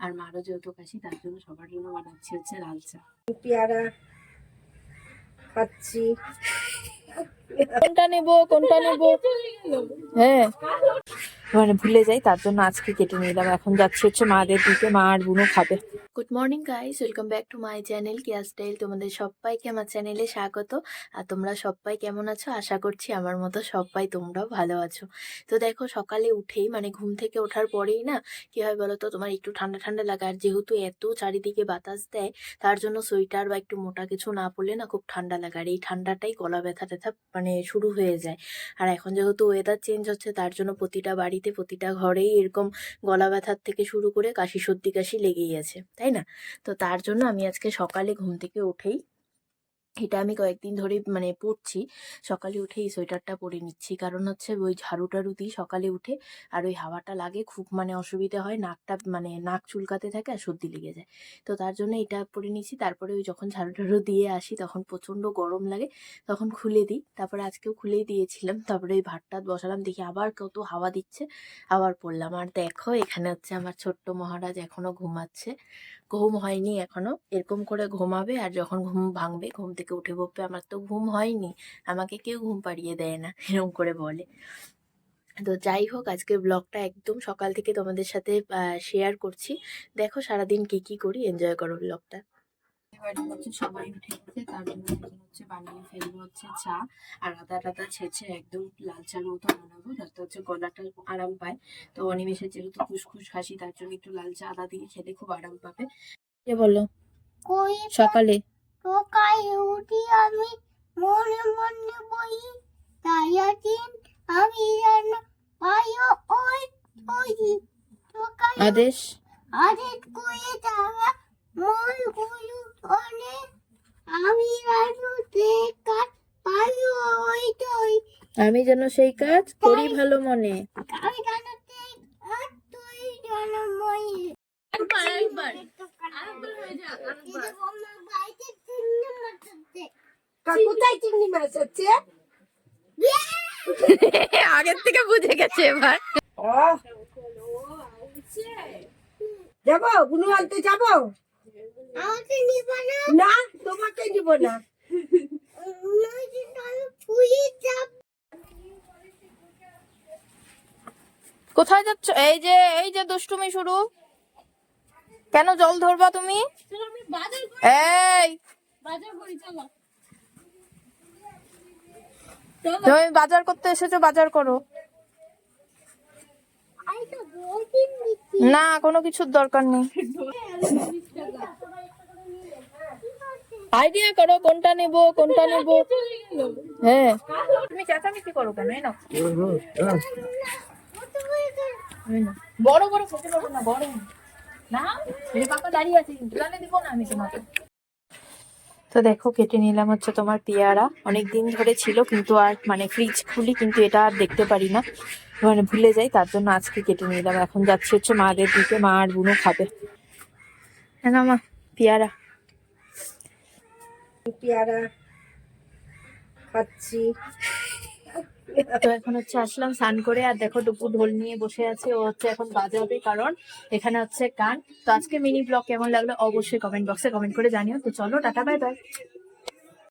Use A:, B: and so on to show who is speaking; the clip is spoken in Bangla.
A: আর মারও যেহেতু কাশি তার জন্য সবার জন্য বানাচ্ছি হচ্ছে লাল চা।
B: পেয়ারা খাচ্ছি।
A: কোনটা নেব কোনটা নেব? হ্যাঁ। মানে ভুলে যাই, তার জন্য আজকে কেটে নিলাম। এখন যাচ্ছি হচ্ছে মাদের দিকে, মা আর বুনো খাবে। Good morning guys welcome back to my channel care style তোমাদের সবাইকে আমার চ্যানেলে স্বাগত। আর তোমরা সবাই কেমন আছো? আশা করছি আমার মতো সবাই তোমরাও ভালো আছো। তো দেখো, সকালে উঠেই মানে ঘুম থেকে ওঠার পরেই না, কি হয় বলো তো তোমার একটু ঠান্ডা ঠান্ডা লাগে। আর যেহেতু এত চারিদিকে বাতাস দেয়, তার জন্য সোয়েটার বা একটু মোটা কিছু না পরলে না খুব ঠান্ডা লাগে। আর এই ঠান্ডাটাই গলা ব্যথা ট্যাথা মানে শুরু হয়ে যায়। আর এখন যেহেতু ওয়েদার চেঞ্জ হচ্ছে, তার জন্য প্রতিটা বাড়িতে প্রতিটা ঘরেই এরকম গলা ব্যথার থেকে শুরু করে কাশি, সর্দি কাশি লেগেই আছে, তাই না? তো তার জন্য আমি আজকে সকালে ঘুম থেকে উঠেই এটা আমি কয়েকদিন ধরে মানে পরছি। সকালে উঠে এই সোয়েটারটা পরে নিচ্ছি। কারণ হচ্ছে ওই ঝাড়ু টাড়ু দিই সকালে উঠে। আর ওই হাওয়াটা লাগে, খুব মানে অসুবিধা হয়, নাকটা মানে নাক চুলকাতে থাকে আর সর্দি লেগে যায়। তো তার জন্য এটা পরে নিচ্ছি তারপরে ওই যখন ঝাড়ু টাড়ু দিয়ে আসি, তখন প্রচণ্ড গরম লাগে, তখন খুলে দিই। তারপরে আজকেও খুলেই দিয়েছিলাম। তারপরে ওই ভাত টাত বসালাম, দেখি আবার কত হাওয়া দিচ্ছে, আবার পড়লাম আর দেখো, এখানে হচ্ছে আমার ছোট্ট মহারাজ এখনও ঘুমাচ্ছে। ঘুম হয়নি এখনও। এরকম করে ঘুমাবে আর যখন ঘুম ভাঙবে, ঘুম থেকে উঠে পড়বে আমার তো ঘুম হয়নি আমাকে কেউ ঘুম পাড়িয়ে দেয় না এরকম করে বলে। তো যাই হোক আজকে ব্লগটা একদম সকাল থেকে তোমাদের সাথে শেয়ার করছি। দেখো সারাদিন কি কি করি এনজয় করো ব্লগটা। বাড়ি হচ্ছে সবাই উঠে গেছে তার জন্য হচ্ছে বানিয়ে ফেলব হচ্ছে চা আর আদা টাদা ছেঁচে একদম লাল চার মতো বানাবো যাতে হচ্ছে গলাটা আরাম পায়। তো অনিমেষের যেহেতু তার জন্য একটু লাল চা আদা দিয়ে খেলে খুব আরাম পাবে। কে বলো
B: কই?
A: সকালে।
B: সকালে উঠি আমি মনে মনে বই তাই দিন আমি যেন পাই ওই ওই
A: আদেশ?
B: আরে কই যাওয়া মনগুলো ধরে আমি যেন দেখাত পাই ওই তোই
A: আমি যেন সেই কাজ করি ভালো মনে।
B: আমি যেন দেখাত তুই যেন মই কোথায় চিংড়ি মাছ হচ্ছে?
A: আগের থেকে বুঝে গেছে এবার।
B: যাব? বুনু আনতে যাব? আমাকে নিব না। না তোমাকে নিব না।
A: কোথায় যাচ্ছ? এই যে এই যে দুষ্টুমি শুরু। কেন জল ধরবা তুমি? এই! তুমি বাজার করতে এসেছ, বাজার করো। না, কোনো কিছুর দরকার নেই। আইডিয়া করো, কোনটা নেব কোনটা নেব। হ্যাঁ। তুমি চেঁচামেচি করো কেন? এই বড় বড় খেতে পারব না, বড়। না, এই পাপা দাঁড়িয়ে আছে দিব না আমি তোমাকে। তো দেখো, কেটে নিলাম হচ্ছে তোমার পেয়ারা। অনেক দিন ধরে ছিল, কিন্তু আর মানে ফ্রিজ খুলি, কিন্তু এটা আর দেখতে পারি না। মানে ভুলে যাই, তার জন্য আজকে কেটে নিলাম। এখন যাচ্ছি হচ্ছে মাদের দিকে, মা আর বুনো খাবে। হ্যাঁ না মা, পেয়ারা।
B: পেয়ারা খাচ্ছি।
A: তো এখন হচ্ছে আসলাম স্নান করে, আর দেখো টুপু ঢোল নিয়ে বসে আছে, ও হচ্ছে এখন বাজাবে কারণ এখানে হচ্ছে কান তো আজকে মিনি ব্লগ কেমন লাগল অবশ্যই কমেন্ট বক্সে কমেন্ট করে জানিও। তো চলো, টাটা বাই বাই